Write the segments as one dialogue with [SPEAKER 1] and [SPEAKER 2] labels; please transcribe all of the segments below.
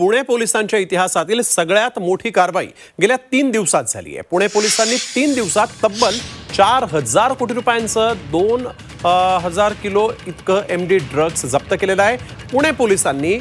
[SPEAKER 1] पुणे पोलिसांच्या इतिहासातील सगळ्यात मोठी कारवाई गेल्या तीन दिवसात झाली आहे. पुणे पोलिसांनी तीन दिवसात तब्बल चार हजार कोटी रुपयांचं दोन हजार किलो इतकं एम डी ड्रग्ज जप्त केलेलं आहे. पुणे पोलिसांनी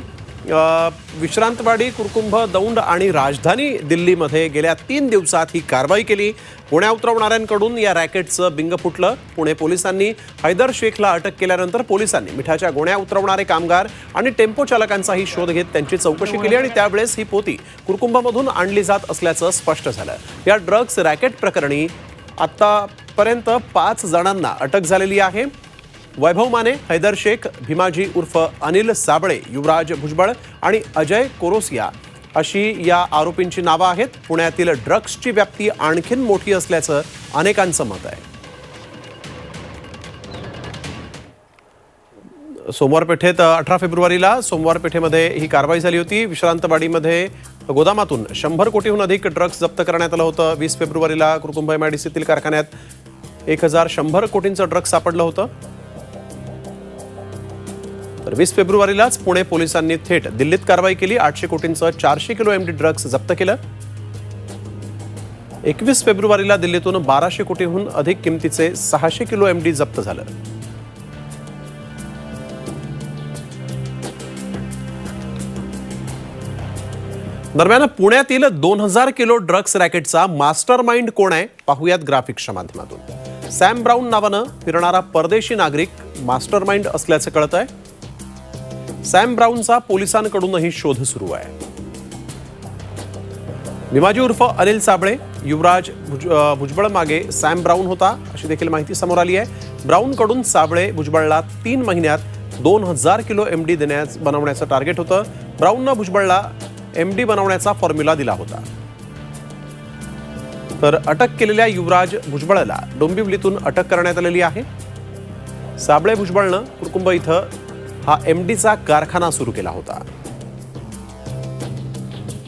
[SPEAKER 1] विश्रांतवाडी कुरकुंभ दौंड आणि राजधानी दिल्लीमध्ये गेल्या तीन दिवसात ही कारवाई केली. पुण्या उतरवणाऱ्यांकडून या रॅकेटचं बिंग फुटलं. पुणे पोलिसांनी हैदर शेखला अटक केल्यानंतर पोलिसांनी मिठाच्या गोण्या उतरवणारे कामगार आणि टेम्पो चालकांचाही शोध घेत त्यांची चौकशी केली आणि त्यावेळेस ही पोती कुरकुंभामधून आणली जात असल्याचं स्पष्ट झालं. या ड्रग्ज रॅकेट प्रकरणी आतापर्यंत पाच जणांना अटक झालेली आहे. वैभव माने हैदर शेख भीमाजी उर्फ अनिल साबळे युवराज भुजबळ आणि अजय कोरोसिया अशी या आरोपींची नावं आहेत. पुण्यातील ड्रग्सची व्याप्ती आणखीन मोठी असल्याचं अनेकांचं मत आहे. सोमवार पेठेत अठरा फेब्रुवारीला सोमवार पेठेमध्ये ही कारवाई झाली होती. विश्रांतवाडीमध्ये गोदामातून शंभर कोटीहून अधिक ड्रग्ज जप्त करण्यात आलं होतं. वीस फेब्रुवारीला कुरकुंभ एमआयडीसीतील कारखान्यात एक हजार शंभर कोटींचं ड्रग्ज सापडलं होतं. तर वीस फेब्रुवारीलाच पुणे पोलिसांनी थेट दिल्लीत कारवाई केली. आठशे कोटींचं चारशे किलो एमडी ड्रग्ज जप्त केलं. एकवीस फेब्रुवारीला दिल्लीतून बाराशे कोटीहून अधिक किमतीचे सहाशे किलो एमडी जप्त झालं. दरम्यान पुण्यातील दोन हजार किलो ड्रग्ज रॅकेटचा मास्टर माइंड कोण आहे? पाहूयात ग्राफिक्सच्या माध्यमातून. सॅम ब्राऊन नावानं फिरणारा परदेशी नागरिक मास्टर माइंड असल्याचं कळत आहे सॅम ब्राऊनचा पोलिसांकडूनही शोध सुरू आहे. भीमाजी उर्फ अनिल साबळे युवराज भुज भुजबळ मागे सॅम ब्राऊन होता अशी देखील माहिती समोर आली आहे. ब्राऊनकडून साबळे भुजबळला तीन महिन्यात दोन हजार किलो एम डी देण्यास बनवण्याचं टार्गेट होतं. ब्राऊननं भुजबळला एम डी बनवण्याचा फॉर्म्युला दिला होता. तर अटक केलेल्या युवराज भुजबळला डोंबिवलीतून अटक करण्यात आलेली आहे. साबळे भुजबळनं कुरकुंभ इथं हा एम डीचा कारखाना सुरू केला होता.